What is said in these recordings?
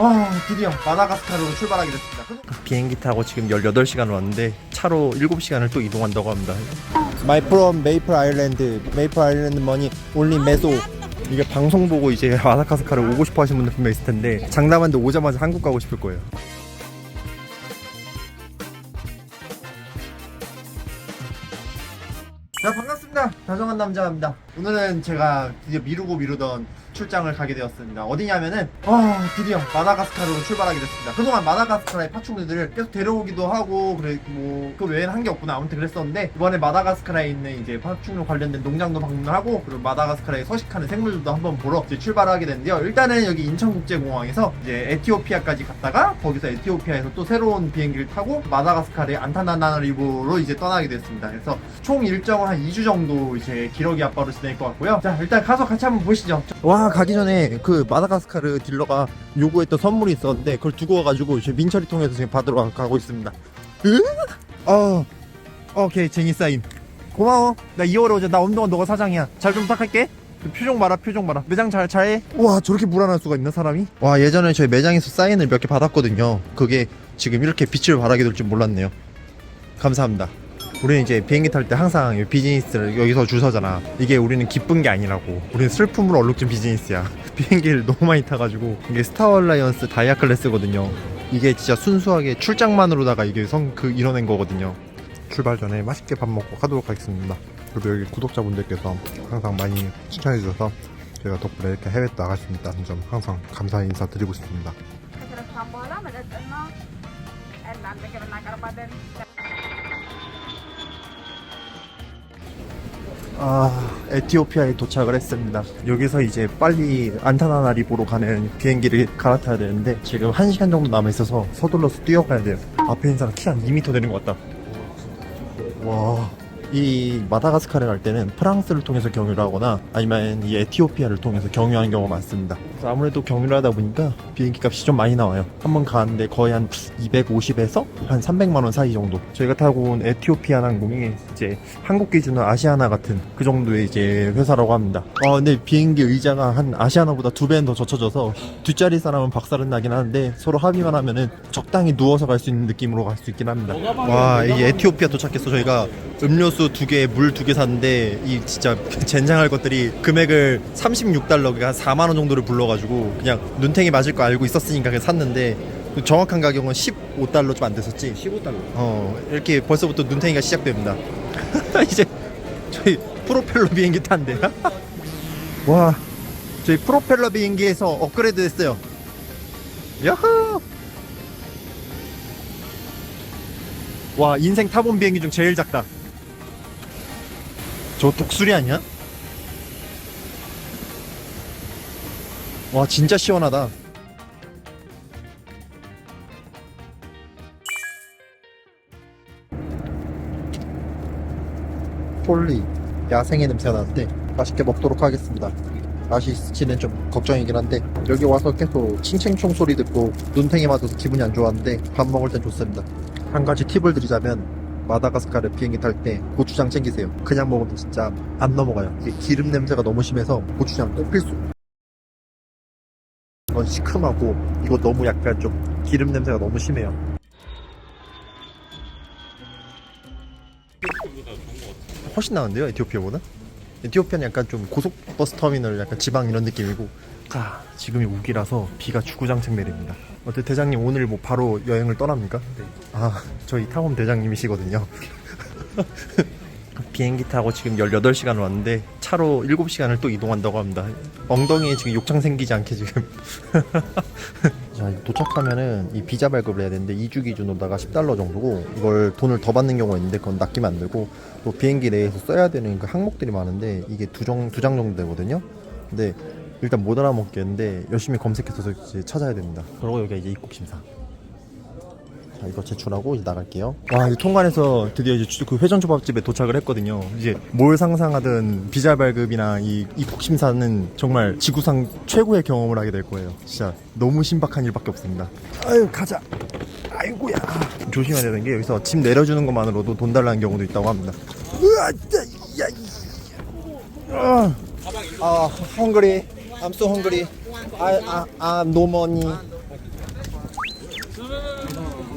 아 드디어 마다가스카르로 출발하게 됐습니다. 비행기 타고 지금 18시간 왔는데 차로 7시간을 또 이동한다고 합니다. My from 메이플 아일랜드, 메이플 아일랜드 머니 올리 메소. 이게 방송 보고 이제 마다가스카르 오고 싶어 하시는 분들 분명 있을 텐데 장담하는데 오자마자 한국 가고 싶을 거예요. 자 반갑습니다 다정한 남자입니다 오늘은 제가 드디어 미루고 미루던 출장을 가게 되었습니다. 어디냐면은 아 드디어 마다가스카르로 출발하게 됐습니다. 그동안 마다가스카르의 파충류들을 계속 데려오기도 하고 그래 뭐그 외에는 한게 없구나. 아무튼 그랬었는데 이번에 마다가스카르에 있는 이제 파충류 관련된 농장도 방문하고 그리고 마다가스카르에 서식하는 생물들도 한번 보러 이제 출발하게 됐는데요. 일단은 여기 인천국제공항에서 이제 에티오피아까지 갔다가 거기서 에티오피아에서 또 새로운 비행기를 타고 마다가스카르의 안타나나리보로 이제 떠나게 됐습니다. 그래서 총 일정은 한 2주 정도 이제 기러기 아빠로 지낼 것 같고요. 자, 일단 가서 같이 한번 보시죠. 와, 가기 전에 그 마다가스카르 딜러가 요구했던 선물이 있었는데 그걸 두고 와가지고 지금 민철이 통해서 지금 받으러 가고 있습니다. 으? 어, 오케이, 쟁이 사인. 고마워. 나 2월에 오자. 나 운동원 너가 사장이야. 잘 좀 부탁할게. 그 표정 봐라 표정 봐라 매장 잘 잘해 와 저렇게 불안할 수가 있나 사람이 와 예전에 저희 매장에서 사인을 몇 개 받았거든요 그게 지금 이렇게 빛을 발하게 될 줄 몰랐네요 감사합니다 우리는 이제 비행기 탈 때 항상 이 비즈니스를 여기서 줄 서잖아. 이게 우리는 기쁜 게 아니라고. 우리는 슬픔으로 얼룩진 비즈니스야. 비행기를 너무 많이 타가지고 이게 스타어 라이언스 다이아 클래스거든요. 이게 진짜 순수하게 출장만으로다가 이게 성 그 이뤄낸 거거든요. 출발 전에 맛있게 밥 먹고 가도록 하겠습니다. 그리고 여기 구독자분들께서 항상 많이 추천해 주셔서 저희가 덕분에 이렇게 해외 나갈 수 있다는 점 항상 감사 인사 드리고 싶습니다. 아, 에티오피아에 도착을 했습니다. 여기서 이제 빨리 안타나나리보로 가는 비행기를 갈아타야 되는데 지금 1시간 정도 남아 있어서 서둘러서 뛰어가야 돼요. 앞에 있는 사람 키 한 2m 되는 것 같다. 와. 이 마다가스카르 갈 때는 프랑스를 통해서 경유를 하거나 아니면 이 에티오피아를 통해서 경유하는 경우가 많습니다. 그래서 아무래도 경유를 하다 보니까 비행기 값이 좀 많이 나와요. 한 번 가는데 거의 한 250에서 한 300만 원 사이 정도. 저희가 타고 온 에티오피아 항공이 이제 한국 기준으로 아시아나 같은 그 정도의 이제 회사라고 합니다. 어, 근데 비행기 의자가 한 아시아나보다 두 배는 더 젖혀져서 뒷자리 사람은 박살은 나긴 하는데 서로 합의만 하면은 적당히 누워서 갈 수 있는 느낌으로 갈 수 있긴 합니다. 와, 이 에티오피아 도착해서 저희가 음료수 두 개, 물 두 개 샀는데 이 진짜 젠장할 것들이 금액을 36달러, 그러니까 한 4만 원 정도를 불러가지고 그냥 눈탱이 맞을 거 알고 있었으니까 그냥 샀는데 그 정확한 가격은 15달러 좀 안 됐었지? 15달러. 어, 이렇게 벌써부터 눈탱이가 시작됩니다. 이제 저희 프로펠러 비행기 탄대요. 와, 저희 프로펠러 비행기에서 업그레이드 됐어요. 야호! 와, 인생 타본 비행기 중 제일 작다. 저 독수리 아니야? 와, 진짜 시원하다. 폴리 야생의 냄새가 나는데 맛있게 먹도록 하겠습니다. 맛있지는 좀 걱정이긴 한데 여기 와서 계속 칭챙총 소리 듣고 눈탱이 맞아서 기분이 안 좋았는데 밥 먹을 땐 좋습니다. 한 가지 팁을 드리자면 마다가스카르 비행기 탈 때 고추장 챙기세요. 그냥 먹으면 진짜 안 넘어가요. 기름 냄새가 너무 심해서 고추장 꼭 필수. 이건 시큼하고 이거 너무 약간 좀 기름 냄새가 너무 심해요. 훨씬 나은데요 에티오피아보다? 에티오피아는 약간 좀 고속버스 터미널 약간 지방 이런 느낌이고 자 지금이 우기라서 비가 주구장창 내립니다 어때 대장님 오늘 뭐 바로 여행을 떠납니까? 네. 아 저희 타곰 대장님이시거든요 비행기 타고 지금 18시간 왔는데 차로 7시간을 또 이동한다고 합니다. 엉덩이에 지금 욕창 생기지 않게 지금. 자 도착하면은 이 비자 발급을 해야 되는데 2주 기준으로다가 10달러 정도고 이걸 돈을 더 받는 경우가 있는데 그건 낚이면 안 되고 또 비행기 내에서 써야 되는 그 항목들이 많은데 이게 두장 두 장 정도 되거든요. 근데 일단 못 알아먹겠는데 열심히 검색해서 이제 찾아야 됩니다. 그리고 여기가 이제 입국 심사 자 이거 제출하고 이제 나갈게요. 와 이제 통관해서 드디어 이제 주- 그 회전 초밥집에 도착을 했거든요. 이제 뭘 상상하든 비자 발급이나 이 입국 심사는 정말 지구상 최고의 경험을 하게 될 거예요. 진짜 너무 신박한 일밖에 없습니다. 아유 가자. 아이고야. 조심해야 되는 게 여기서 짐 내려주는 것만으로도 돈 달라는 경우도 있다고 합니다. 으아, 야, 야, 이- 아, 아, hungry. I'm so hungry. I, I, I'm no money.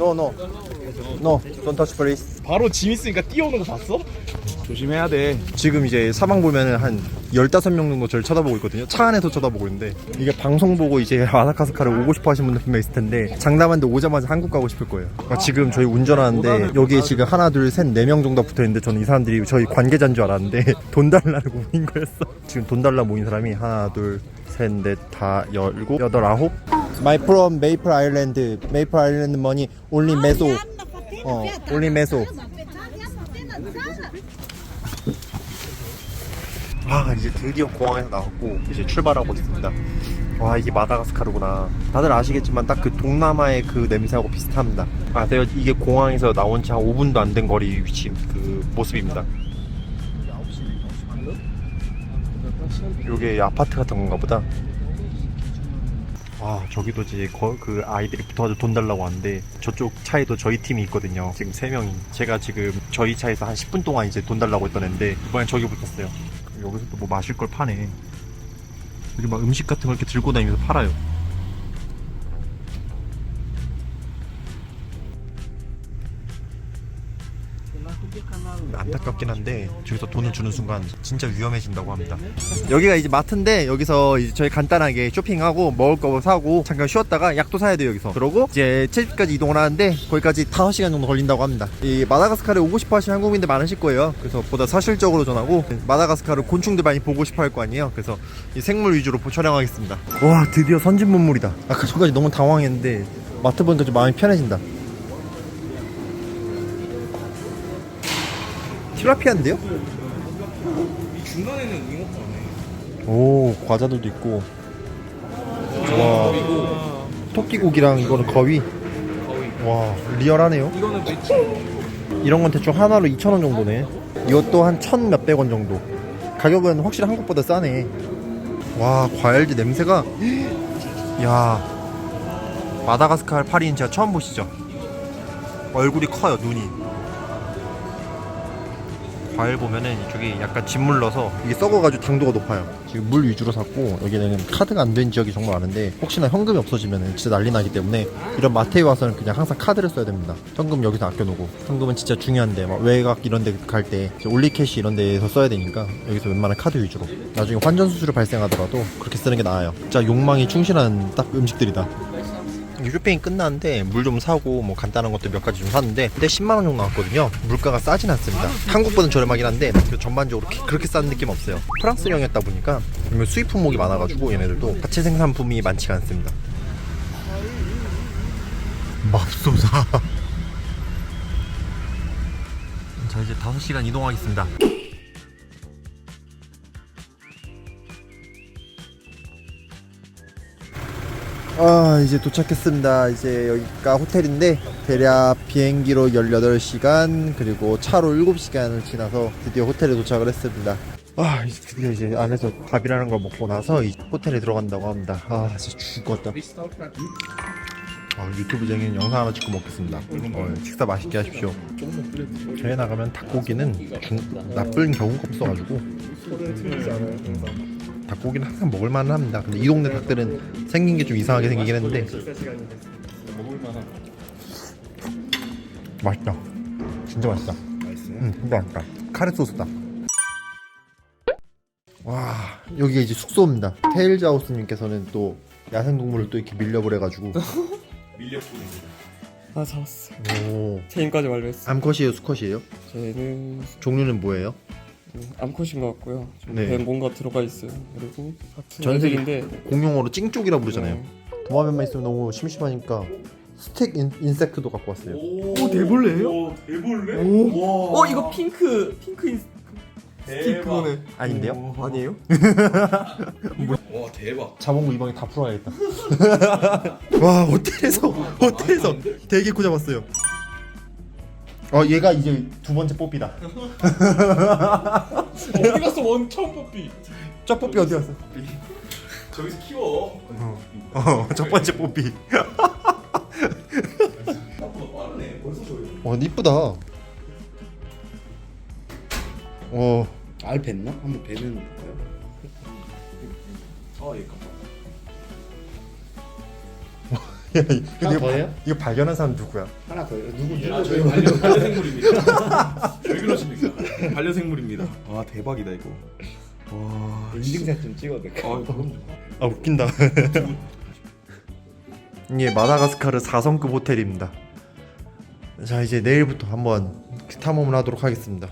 No no No Don't touch please 바로 짐 있으니까 뛰어오는 거 봤어? 조심해야 돼. 지금 이제 사방 보면은 한 15명 정도 저를 쳐다보고 있거든요. 차 안에서 쳐다보고 있는데 이게 방송 보고 이제 아사카스카를 오고 싶어 하시는 분들 분명 있을 텐데 장담한데 오자마자 한국 가고 싶을 거예요. 그러니까 지금 저희 운전하는데 여기 지금 하나 둘 셋 네 명 정도 붙어 있는데 저는 이 사람들이 저희 관계자인 줄 알았는데 돈 달라고 모인 거였어. 지금 돈 달라 모인 사람이 하나 둘 셋, 넷, 다, 열고, 여덟, 아홉. My from Maple Island. Maple Island money only meso. 어, only meso. 아 이제 드디어 공항에서 나왔고 이제 출발하고 있습니다. 와 이게 마다가스카르구나. 다들 아시겠지만 딱 그 동남아의 그 냄새하고 비슷합니다. 아세요? 이게 공항에서 나온 지 한 5분도 안 된 거리 위치 그 모습입니다. 요게 아파트 같은 건가 보다 와 저기도 이제 거- 그 아이들이 붙어가지고 돈 달라고 하는데 저쪽 차에도 저희 팀이 있거든요. 지금 3명이. 제가 지금 저희 차에서 한 10분 동안 이제 돈 달라고 했던 애인데 이번엔 저기 붙었어요. 여기서 또 뭐 마실 걸 파네. 여기 막 음식 같은 걸 이렇게 들고 다니면서 팔아요 안타깝긴 한데 저기서 돈을 주는 순간 진짜 위험해진다고 합니다. 여기가 이제 마트인데 여기서 이제 저희 간단하게 쇼핑하고 먹을 거 사고 잠깐 쉬었다가 약도 사야 돼요 여기서. 그러고 이제 채집까지 이동을 하는데 거기까지 5시간 정도 걸린다고 합니다. 이 마다가스카르 오고 싶어 하시는 한국인들 많으실 거예요. 그래서 보다 사실적으로 전하고 마다가스카르 곤충들 많이 보고 싶어 할 거 아니에요. 그래서 이 생물 위주로 촬영하겠습니다. 와 드디어 선진문물이다. 아까 전까지 너무 당황했는데 마트 보니까 좀 마음이 편해진다. 티라피아인데요? 중간에는 윙어파네. 오 과자들도 있고. 와. 토끼고기랑 이거는 거위? 와 리얼하네요. 이거는 배치. 이런 건 대충 하나로 2,000원 정도네. 이것도 한 1,000 몇백 원 정도. 가격은 확실히 한국보다 싸네. 와 과일들 냄새가. 야. 마다가스카르 파리는 제가 처음 보시죠? 얼굴이 커요 눈이 과일 보면은 이쪽이 약간 짓물러서 이게 썩어가지고 당도가 높아요. 지금 물 위주로 샀고 여기는 카드가 안 된 지역이 정말 많은데 혹시나 현금이 없어지면은 진짜 난리 나기 때문에 이런 마트에 와서는 그냥 항상 카드를 써야 됩니다. 현금 여기서 아껴놓고 현금은 진짜 중요한데 막 외곽 이런 데 갈 때 올리캐시 이런 데에서 써야 되니까 여기서 웬만한 카드 위주로 나중에 환전 수수료 발생하더라도 그렇게 쓰는 게 나아요. 진짜 욕망이 충실한 딱 음식들이다. 쇼핑이 끝났는데 물 좀 사고 뭐 간단한 것도 몇 가지 좀 샀는데 근데 10만 원 정도 나왔거든요. 물가가 싸진 않습니다. 한국보다는 저렴하긴 한데 그 전반적으로 그- 그렇게 싼 느낌 없어요. 프랑스령이었다 보니까 수입 품목이 많아가지고 얘네들도 자체 생산품이 많지가 않습니다. 맙소사. 자 이제 5시간 이동하겠습니다. 아 이제 도착했습니다. 이제 여기가 호텔인데 대략 비행기로 18시간 그리고 차로 7시간을 지나서 드디어 호텔에 도착을 했습니다. 아 이제 드디어 이제 안에서 밥이라는 걸 먹고 나서 이 호텔에 들어간다고 합니다. 아 진짜 죽었다. 아, 유튜브쟁이는 영상 하나 찍고 먹겠습니다. 어, 식사 맛있게 하십시오. 저에 나가면 닭고기는 중, 나쁜 경우가 없어가지고. 음. 닭고기는 항상 먹을만 합니다. 근데 이 동네 닭들은 생긴 게 좀 이상하게 생기긴 했는데 맛있다. 진짜 맛있다. 응, 진짜 맛있다. 카레 소스다. 와, 여기가 이제 숙소입니다. 테일즈 하우스님께서는 또 야생동물을 또 이렇게 밀렵을 해가지고 아 잡았어. 오, 체인까지 완료했어. 암컷이에요, 수컷이에요? 저희는 종류는 뭐예요? 음, 암컷인 것 같고요. 좀 네. 배에 뭔가 들어가 있어요. 그리고 같은 애들인데 공용어로 찡쪽이라 부르잖아요. 네. 도마뱀만 있으면 너무 심심하니까 스틱 인, 인섹트도 갖고 왔어요. 오, 대벌레예요? 대벌레? 오. 어 이거 핑크 핑크 인... 스틱 그거네. 아닌데요? 아니에요? 와 대박. 자본금 이번에 다 풀어야겠다. 와 호텔에서 호텔에서 대게코 잡았어요. 어 얘가 이제 두 번째 뽀삐다. 어디 갔어 원 처음 뽑기. 첫 뽀삐 어디 갔어? 저기서 키워. 어첫 번째 뽀삐. 생각보다 빠르네. 벌써 저기. 와 이쁘다. 어알 뱉나? 한번 뵈면 볼까요? 아얘 깜빡. 하나 이거, 더 해요? 이거 발견한 사람 누구야? 하나 더 해요. 누구 아, 누구 저희 반려, 반려생물입니다. 왜 그러십니까? 반려생물입니다. 와 대박이다 이거. 와. 인증샷 좀 찍어도 될까? 아 그럼 아 웃긴다. 이게 마다가스카르 4성급 호텔입니다. 자 이제 내일부터 한번 탐험을 하도록 하겠습니다.